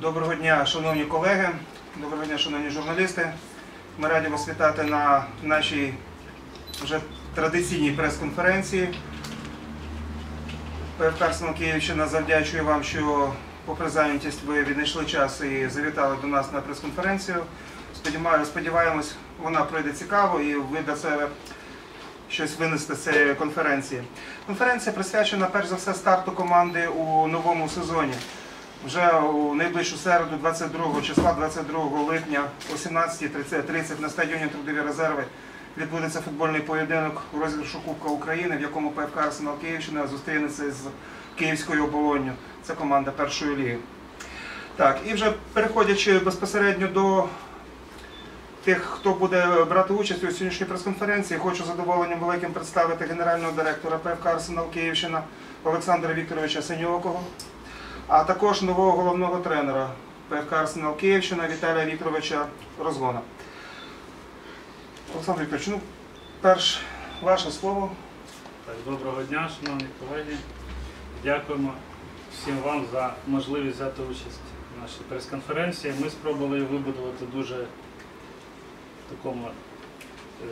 Доброго дня, шановні колеги, доброго дня, шановні журналісти. Ми раді вас вітати на нашій вже традиційній прес-конференції. ПФК Київщина завдячує вам, що попри зайнятість ви віднайшли час і завітали до нас на прес-конференцію. Сподіваємось, вона пройде цікаво і ви для себе щось винести з цієї конференції. Конференція присвячена перш за все старту команди у новому сезоні. Вже у найближчу середу, 22 числа, 22 липня о 17.30 на стадіоні Трудові резерви відбудеться футбольний поєдинок у розіграшу Кубка України, в якому ПФК Арсенал Київщина зустрінеться з Київською оболонню. Це команда першої ліги. Так, і вже переходячи безпосередньо до тих, хто буде брати участь у сьогоднішній прес-конференції, хочу задоволенням великим представити генерального директора ПФК Арсенал Київщина Олександра Вікторовича Синьокого, а також нового головного тренера ПФК Арсенал Київщина Віталія Вікторовича Розгона. Олександр Вікторович, ну, перш ваше слово. Так, доброго дня, шановні колеги. Дякуємо всім вам за можливість взяти участь в нашій прес-конференції. Ми спробували вибудувати дуже в такому е,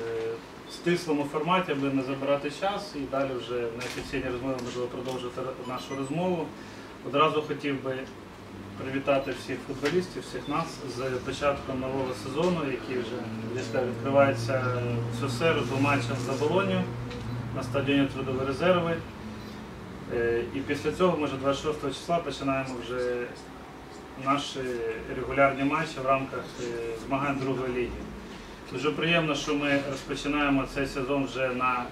стислому форматі, аби не забирати час і далі вже на офіційній розмові можливо продовжити нашу розмову. Одразу хотів би привітати всіх футболістів, всіх нас з початком нового сезону, який вже відкривається цю середу матчем за Болонію на стадіоні Трудові резерви. Е, І після цього ми вже 26 числа починаємо вже наші регулярні матчі в рамках е, змагань другої ліги. Дуже приємно, що ми розпочинаємо цей сезон вже на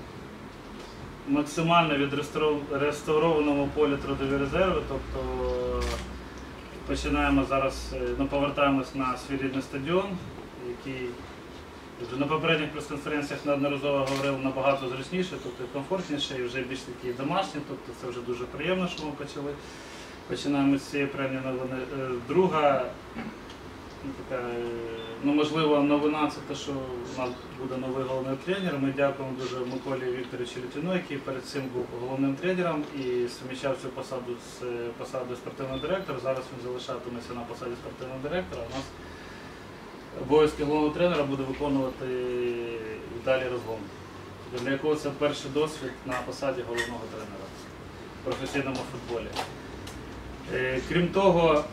максимально відреставрованому полі трудові резерви. Тобто починаємо зараз, е, ну, повертаємось на свій рідний стадіон, який вже на попередніх прес-конференціях неодноразово говорив набагато зручніше, тобто комфортніше і вже більш такий домашній. Тобто це вже дуже приємно, що ми почали. Починаємо з цієї приємної новини. Е, Друга, така, е, ну можливо, новина це те, що у нас буде новий головний тренер. Ми дякуємо дуже Миколі Вікторовичу Літвіну, який перед цим був головним тренером і суміщав цю посаду з е, посадою спортивного директора. Зараз він залишатиметься на посаді спортивного директора. У нас обов'язки головного тренера буде виконувати Віталій Розгон, для якого це перший досвід на посаді головного тренера в професійному футболі. Е, Крім того,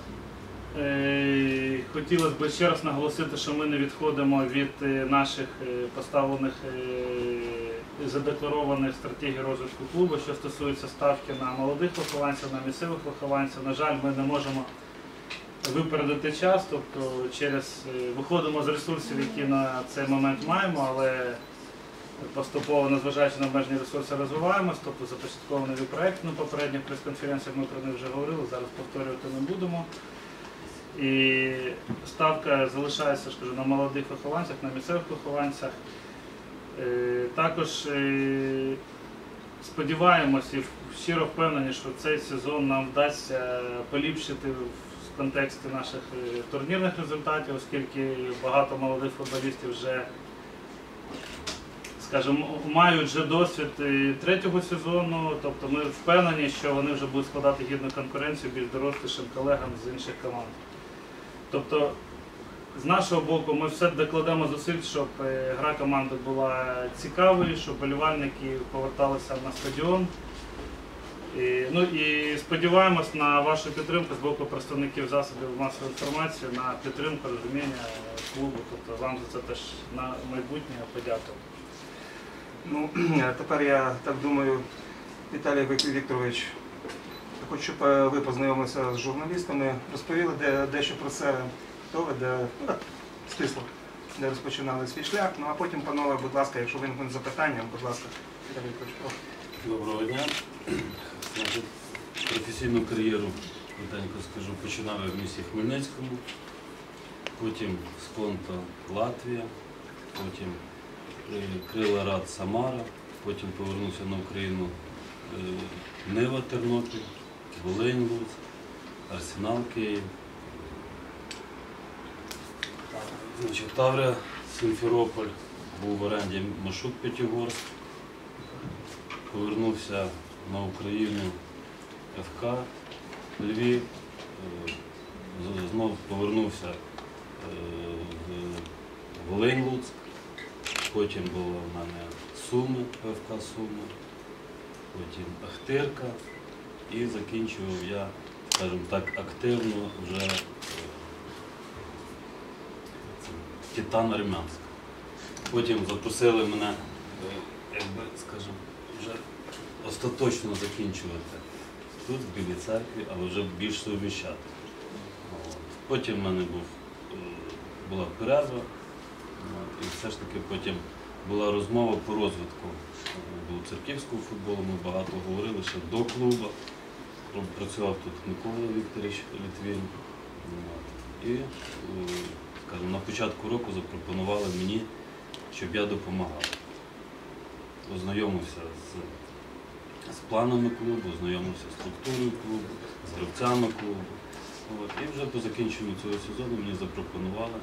хотілося б ще раз наголосити, що ми не відходимо від е, наших е, поставлених е, задекларованих стратегій розвитку клубу, що стосується ставки на молодих вихованців, на місцевих вихованців. На жаль, ми не можемо випередити час, тобто через е, виходимо з ресурсів, які на цей момент маємо, але поступово, незважаючи на обмежені ресурси, розвиваємось, тобто започаткований проєкт на попередніх прес-конференціях ми про них вже говорили, зараз повторювати не будемо. І ставка залишається скажу, на молодих вихованцях, на місцевих вихованцях. Е, Також е, сподіваємося і щиро впевнені, що цей сезон нам вдасться поліпшити в контексті наших е, турнірних результатів, оскільки багато молодих футболістів вже скажімо, мають вже досвід третього сезону, тобто ми впевнені, що вони вже будуть складати гідну конкуренцію більш дорослішим колегам з інших команд. Тобто, з нашого боку, ми все докладемо зусиль, щоб е, гра команди була цікавою, щоб болівальники поверталися на стадіон. І, ну і сподіваємось на вашу підтримку з боку представників засобів масової інформації, на підтримку розуміння клубу. Тобто вам за це теж на майбутнє подякую. Ну, тепер я так думаю, Віталій Вікторович, я хочу, щоб е, ви познайомилися з журналістами, розповіли де, дещо про себе, хто ви, де, ну, стисло, де розпочинали свій шлях. Ну а потім, панове, будь ласка, якщо виникнуть запитання, будь ласка. Доброго дня. Професійну кар'єру, коротенько скажу, починав я в місті Хмельницькому, потім Сконто Латвія, потім е, Крила Рад Самара, потім повернувся на Україну е, Нива Тернопіль, Волинь Луцьк, Арсенал Київ. Значить, Таврія Симферополь, був в оренді Машук П'ятигорськ, повернувся на Україну ФК Львів, е, з- знов повернувся е, в Волинь Луцьк, потім було в мене Суми, ПФК Суми, потім Ахтирка і закінчував я, скажімо так, активно вже е, Титан Армянськ. Потім запросили мене, е, якби, скажімо, вже остаточно закінчувати тут, в Білій церкві, але вже більш суміщати. От. Потім в мене був, е, була перерва, і все ж таки потім була розмова по розвитку е, церківського футболу. Ми багато говорили ще до клубу. Працював тут Микола Вікторович Літвін. І, е, скажімо, на початку року запропонували мені, щоб я допомагав. Ознайомився з з планами клубу, знайомився з структурою клубу, з гравцями клубу. От. І вже по закінченню цього сезону мені запропонували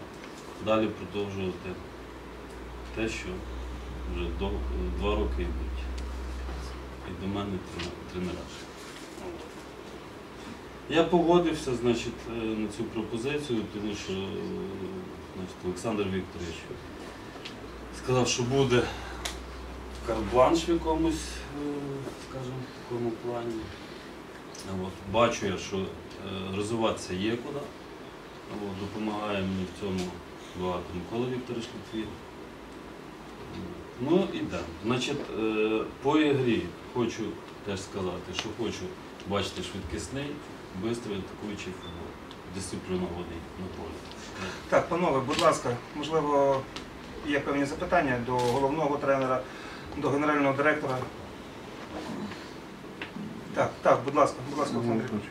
далі продовжувати те, що вже до, два роки йдуть. І до мене трена- тренера. От. Я погодився значить, е, на цю пропозицію, тому що е, значить, Олександр Вікторович сказав, що буде карт-бланш в якомусь, е, скажімо, такому плані. От. Бачу я, що розвиватися є куди. От. Допомагає мені в цьому багато Микола Вікторович Литвін. Ну, ідемо. Значить, е, по ігрі хочу теж сказати, що хочу бачити швидкісний, швидкий атакуючий футбол, дисциплінований на полі. Так, панове, будь ласка, можливо, є певні запитання до головного тренера, до генерального директора. Так, так, будь ласка, будь ласка, Олександр Вікторович.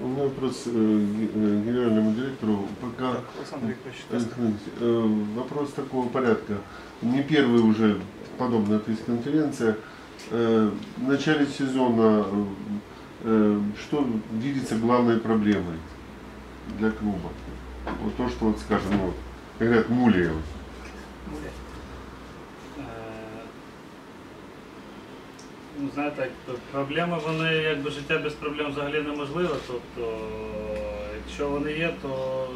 У меня вопрос э, ге- э, генеральному директору. Пока Так, Олександр Вікторович, э, будь ласка. э, вопрос такого порядка. Не первый уже подобная пресс-конференция. Э, В начале сезона э, э, что видится главной проблемой для клуба? Вот то, что вот скажем, ну, вот, говорят, Мулиева. Е, Ну, знаєте, проблеми, вони якби життя без проблем взагалі неможливо. Тобто, якщо вони є, то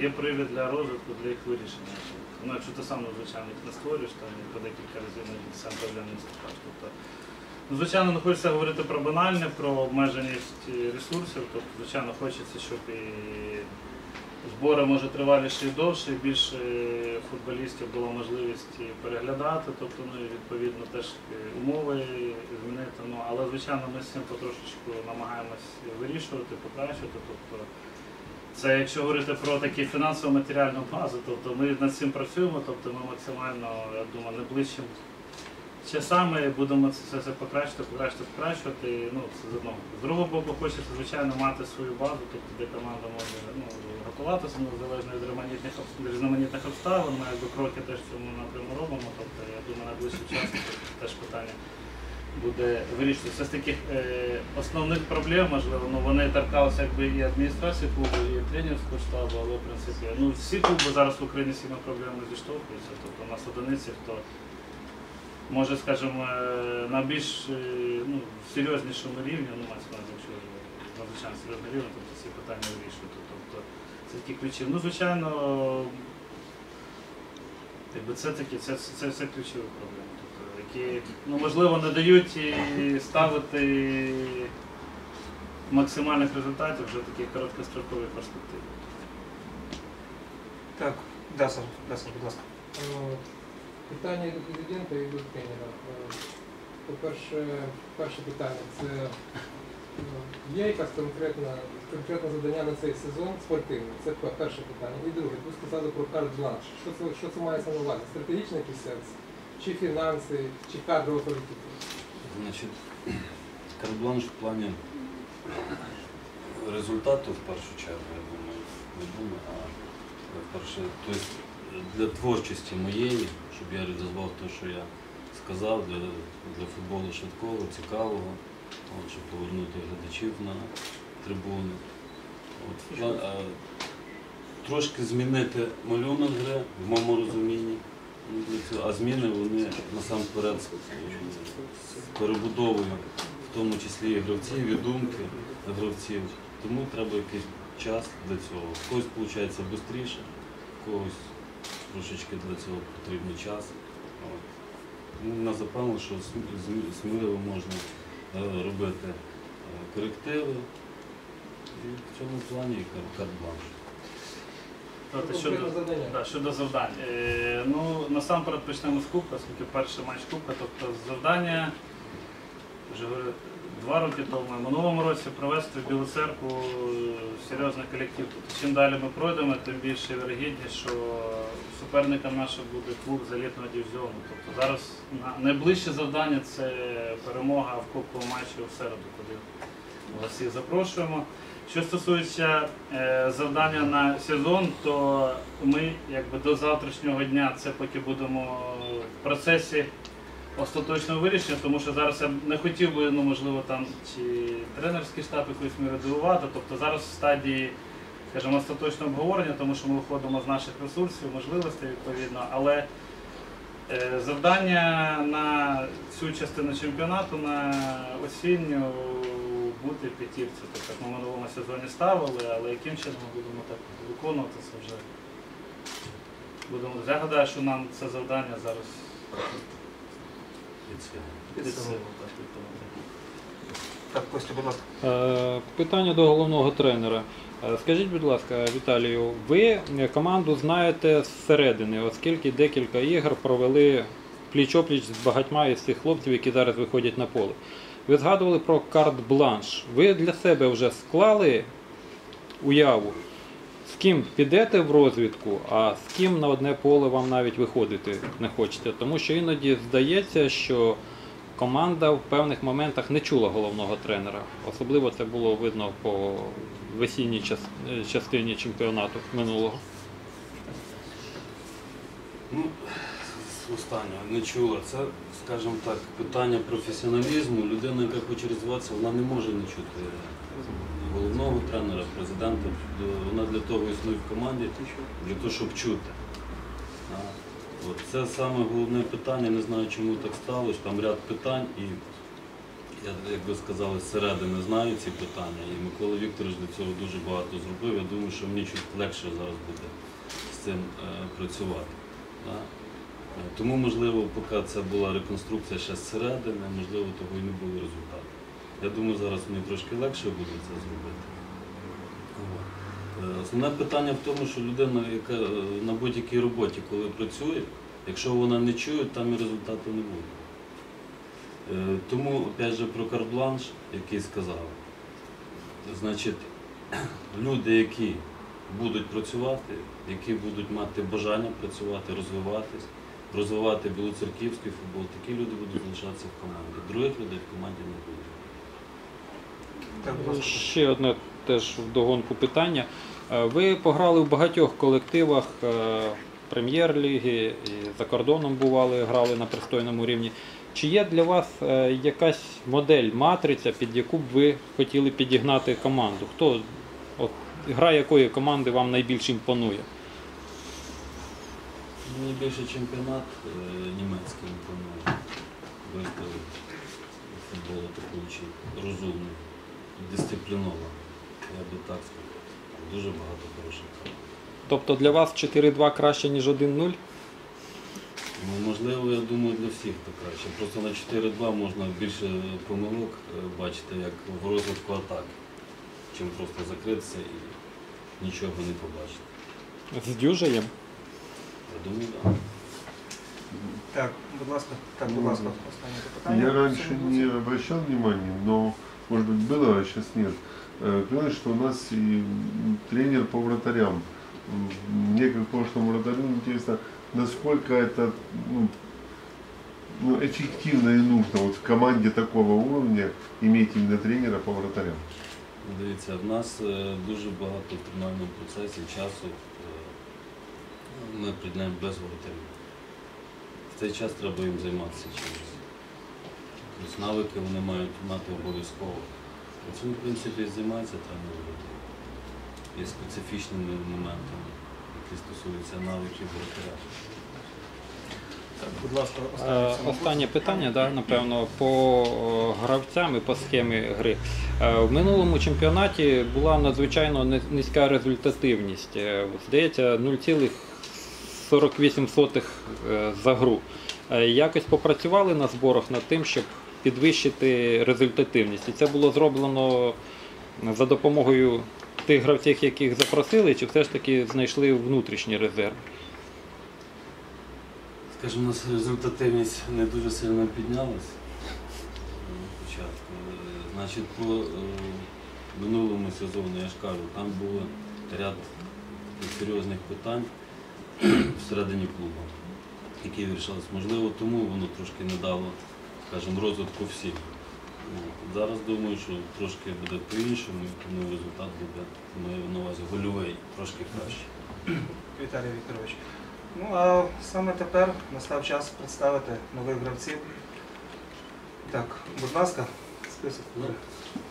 є привід для розвитку, для їх вирішення. Ну, якщо ти сам, звичайно, їх не створюєш, там по декілька разів навіть сам проблем не створюєш. Тобто, звичайно, не хочеться говорити про банальне, про обмеженість ресурсів. Тобто, звичайно, хочеться, щоб і збори може триваліше і довше, і більше футболістів було можливість переглядати, тобто ну, і відповідно теж умови змінити. Ну, але звичайно ми з цим потрошечку намагаємось вирішувати, покращувати. Тобто, це якщо говорити про такі фінансово-матеріальну базу, тобто ми над цим працюємо, тобто ми максимально, я думаю, найближчим часами будемо це все, покращити, покращити, покращувати. Ну, це з одного. З другого боку, хочеться, звичайно, мати свою базу, тобто де команда може ну, готуватися ну, залежно від різноманітних, різноманітних обставин. Ми якби кроки теж в цьому напряму робимо. Тобто, я думаю, найближчим часом тобто, теж питання буде вирішити. Все з таких е, основних проблем, можливо, ну, вони торкалися якби і адміністрації клубу, і тренерського штабу, але в принципі ну, всі клуби зараз в Україні з цими проблемами зіштовхуються. Тобто у нас одиниці, хто може, скажімо, е, на більш е, ну, серйознішому рівні, ну, на якщо надзвичайно серйозний рівень, тобто ці питання вирішувати. Тобто це ті ключі. Ну, звичайно, якби це такі, це, це, це ключові проблеми, тобто, які ну, можливо не дають і ставити максимальних результатів вже в такій короткостроковій перспективі. Так, да, сер, да, сер, будь ласка. Питання до президента і до тренера. Е, По-перше, перше питання це е, є якась конкретна, конкретне завдання на цей сезон спортивне? Це перше питання. І друге, ви сказали про карт-бланш. Що це, що це мається на увазі? Стратегічний сенс? Чи фінанси, чи кадрова політика? Значить, карбланш в плані результату в першу чергу, я думаю, не думаю, а перше, тобто для творчості моєї, щоб я реалізував те, що я сказав, для, для футболу швидкого, цікавого, от, щоб повернути глядачів на трибуни. От, а, трошки змінити малюнок гри в моєму розумінні. Ну. А зміни вони насамперед з з перебудовою, в тому числі і гравців, і думки гравців. Тому треба якийсь час для цього. В когось виходить швидше, когось трошечки для цього потрібний час. Тому нас запевнили, що сміливо можна е, робити е, корективи. І в цьому плані кар- карт-бланш. Тобто Конкретне щодо, завдання. да, щодо завдань. Е, ну, насамперед почнемо з Кубка, оскільки перший матч Кубка. Тобто завдання, вже говорю, два роки тому, в минулому році провести в Білу церкву серйозний колектив. Тобто, чим далі ми пройдемо, тим більше вірогідність, що суперником нашим буде клуб з елітного дивізіону. Тобто зараз на- найближче завдання це перемога в кубковому матчі у середу, куди вас всіх запрошуємо. Що стосується е, завдання на сезон, то ми якби до завтрашнього дня це поки будемо в процесі остаточного вирішення, тому що зараз я б не хотів би, ну можливо, там чи тренерський штаб якоюсь мірою дивувати. Тобто зараз в стадії, скажімо, остаточного обговорення, тому що ми виходимо з наших ресурсів, можливостей відповідно, але е, завдання на цю частину чемпіонату на осінню бути п'ятірці. Тобто як ми минулому сезоні ставили, але яким чином ми будемо так виконувати це вже. Будемо. Я гадаю, що нам це завдання зараз І це. під силу, так, Костя, будь ласка. Е, Питання до головного тренера. Е, Скажіть, будь ласка, Віталію, ви команду знаєте зсередини, оскільки декілька ігор провели пліч-опліч з багатьма із цих хлопців, які зараз виходять на поле. Ви згадували про карт-бланш. Ви для себе вже склали уяву, з ким підете в розвідку, а з ким на одне поле вам навіть виходити не хочете. Тому що іноді здається, що команда в певних моментах не чула головного тренера. Особливо це було видно по весінній частині чемпіонату минулого. Ну, з останнього не чула. Це, скажімо так, питання професіоналізму. Людина, яка хоче розвиватися, вона не може не чути головного тренера, президента. Вона для того існує в команді, для того, щоб чути. Це саме головне питання, не знаю, чому так сталося. Там ряд питань, і як ви сказали, зсередини знаю ці питання. І Микола Вікторович для цього дуже багато зробив. Я думаю, що мені чуть легше зараз буде з цим е, працювати. Е, Тому, можливо, поки це була реконструкція ще зсередини, можливо, того і не було результату. Я думаю, зараз мені трошки легше буде це зробити. Е, Основне питання в тому, що людина, яка е, на будь-якій роботі, коли працює, якщо вона не чує, там і результату не буде. Е, Тому, опять же, про карбланш, який сказав, значить, люди, які будуть працювати, які будуть мати бажання працювати, розвиватись, розвивати білоцерківський футбол, такі люди будуть залишатися в команді. Других людей в команді не буде. Ще одне теж вдогонку питання. Е, Ви пограли в багатьох колективах е, прем'єр-ліги за кордоном бували, грали на пристойному рівні. Чи є для вас е, якась модель, матриця, під яку б ви хотіли підігнати команду? Хто от, гра якої команди вам найбільш імпонує? Більше чемпіонат німецький імпонує. Виставив футболу такий розумний, дисциплінований. Я би так сказав. Дуже багато хороших команд. Тобто для вас 4-2 краще, ніж 1-0? Ну, можливо, я думаю, для всіх так краще. Просто на 4-2 можна більше помилок е, бачити, як в розвитку атаки, чим просто закритися і нічого не побачити. З дюжаєм? Я думаю, так. Так, будь ласка, так, будь Ну, ласка, останнє запитання. Я раньше не обращал внимания, но, может быть, было, а сейчас нет. Э, Понимаешь, что у нас и м, тренер по вратарям. М, Мне, как прошлому вратарю, интересно, насколько это ну, ну, эффективно и нужно вот в команде такого уровня иметь именно тренера по вратарям. Дивіться, в нас е, дуже багато в тренувальному процесі часу е, ми приділяємо без воротарів. В цей час треба їм займатися чимось. Тобто навики вони мають мати обов'язково. Цим, в принципі, займається тренер. Є специфічними моментами, які стосуються навиків воротаря. Будь ласка, Е, останнє. Останнє питання, да, напевно, по о, гравцям і по схемі гри. Е, В минулому чемпіонаті була надзвичайно ни- низька результативність. Е, Здається, 0,48 е, за гру. Е, Якось попрацювали на зборах над тим, щоб підвищити результативність. І це було зроблено за допомогою тих гравців, яких запросили, чи все ж таки знайшли внутрішній резерв. Скажімо, у нас результативність не дуже сильно піднялась на початку. Значить, по е, минулому сезону, я ж кажу, там було ряд серйозних питань всередині клубу, які вирішились. Можливо, тому воно трошки не дало, скажімо, розвитку всім. Ну, Зараз думаю, що трошки буде по-іншому, і тому результат буде, маю на увазі, гольовий, трошки краще. Віталій Вікторович. Ну а саме тепер настав час представити нових гравців. Так, будь ласка, список. Ну,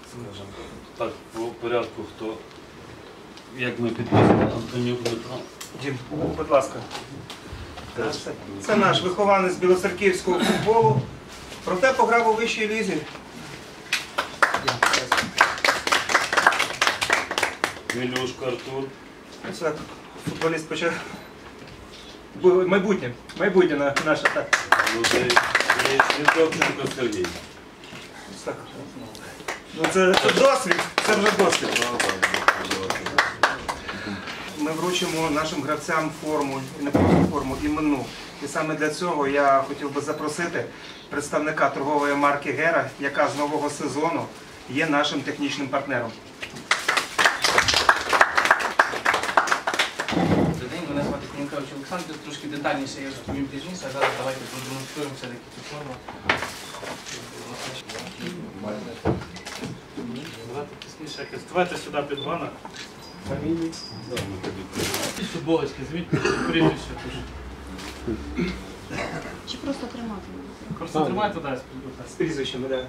скажімо, так, по порядку, хто, як ми підписали, Антонюк Дмитро. Дім, будь ласка. Це, це наш вихованець білоцерківського футболу. Проте пограв у вищій лізі. Мілюшко Артур. Це футболіст почав. Бу- Майбутнє. Майбутнє на- наше так. Світовченко Сергій. так. Ну це, це досвід. Це вже досвід. Ми вручимо нашим гравцям форму, і не просто форму, іменну. І саме для цього я хотів би запросити представника торгової марки Гера, яка з нового сезону є нашим технічним партнером. Добрий день, мене звати Конюкевич Олександр. Трошки детальніше я розповім пізніше, а зараз давайте продемонструємо все-таки цю форму. Давайте. Сюди під вана. Фамілії. І футболочки, звіть прізвище. Чи просто тримати? Просто тримати, так, З прізвищами, да.